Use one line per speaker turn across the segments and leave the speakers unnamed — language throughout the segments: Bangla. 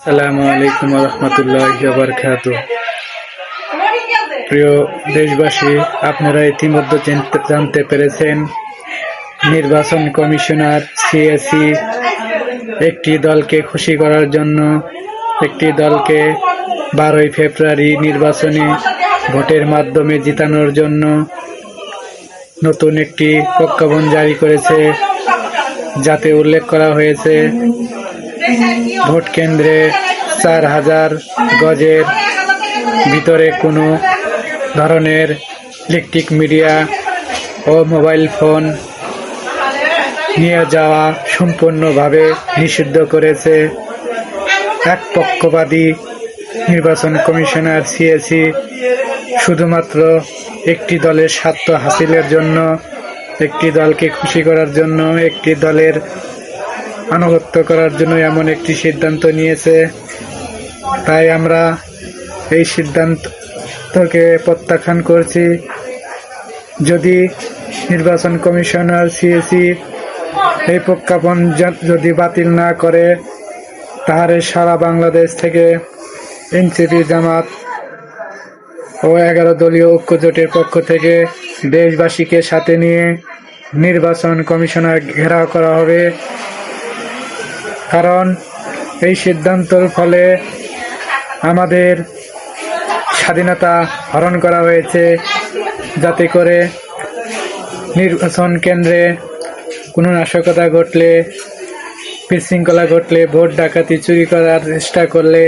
আসসালামু আলাইকুম রহমতুল্লাহ বারকাত প্রিয় দেশবাসী, আপনারা ইতিমধ্যে জানতে- জানতে পেরেছেন, নির্বাচন কমিশনার সিএসি একটি দলকে খুশি করার জন্য একটি দলকে বারোই ফেব্রুয়ারি নির্বাচনে ভোটের মাধ্যমে জিতানোর জন্য নতুন একটি প্রজ্ঞাপন জারি করেছে, যাতে উল্লেখ করা হয়েছে ভোট কেন্দ্রে চার হাজার গজের ভিতরে কোনো ধরনের ইলেকট্রিক মিডিয়া ও মোবাইল ফোন নিয়ে যাওয়া সম্পূর্ণভাবে নিষিদ্ধ করেছে। এক পক্ষপাতী নির্বাচন কমিশনার সিএসি শুধুমাত্র একটি দলের স্বার্থ হাসিলের জন্য, একটি দলকে খুশি করার জন্য, একটি দলের আনুগত্য করার জন্য এমন একটি সিদ্ধান্ত নিয়েছে। তাই আমরা এই সিদ্ধান্তকে প্রত্যাখ্যান করছি। যদি নির্বাচন কমিশনার সিএসি এই প্রজ্ঞাপন যদি বাতিল না করে, তাহলে সারা বাংলাদেশ থেকে এনসিপি জামাত ও এগারো দলীয় ঐক্য জোটের পক্ষ থেকে দেশবাসীকে সাথে নিয়ে নির্বাচন কমিশনার ঘেরাও করা হবে। কারণ এই সিদ্ধান্তর ফলে আমাদের স্বাধীনতা হরণ করা হয়েছে যাতে করে নির্বাচন কেন্দ্রে কোনো নাশকতা ঘটলে, বিশৃঙ্খলা ঘটলে, ভোট ডাকাতি চুরি করার চেষ্টা করলে,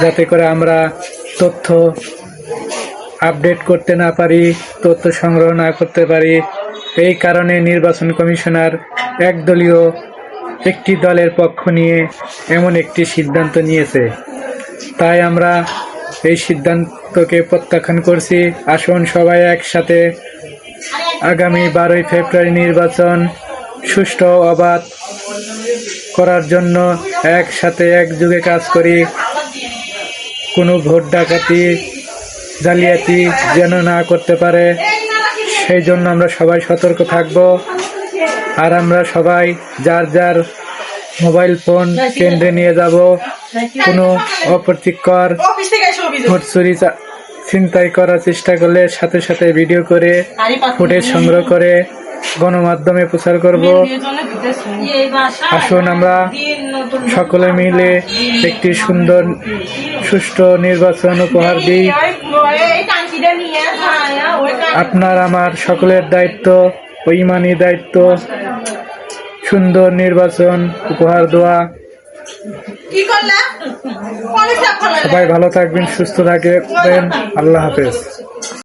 যাতে করে আমরা তথ্য আপডেট করতে না পারি, তথ্য সংগ্রহ না করতে পারি। এই কারণে নির্বাচন কমিশনার একদলীয় একটি দলের পক্ষ নিয়ে এমন একটি সিদ্ধান্ত নিয়েছে। তাই আমরা এই সিদ্ধান্তকে প্রত্যাখ্যান করছি। আসুন সবাই একসাথে আগামী বারোই ফেব্রুয়ারি নির্বাচন সুষ্ঠু অবাধ করার জন্য একসাথে একযুগে কাজ করি। কোনো ভোট ডাকাতি, জালিয়াতি যেন না করতে পারে, সেই জন্য আমরা সবাই সতর্ক থাকব। আর আমরা সবাই যার যার মোবাইল ফোন কেন্দ্রে নিয়ে যাব। কোনো অপ্রতিকর চুরি চা- ছিনতাই করার চেষ্টা করলে সাথে সাথে ভিডিও করে ফুটেজ সংগ্রহ করে গণমাধ্যমে প্রচার করব। আসুন আমরা সকলে মিলে একটি সুন্দর সুষ্ঠু নির্বাচন উপহার দিই। আপনার আমার সকলের দায়িত্ব ও ইমানি দায়িত্ব সুন্দর নির্বাচন উপহার দেওয়া। সবাই ভালো থাকবেন সুস্থ থাকবেন। আল্লাহ হাফেজ।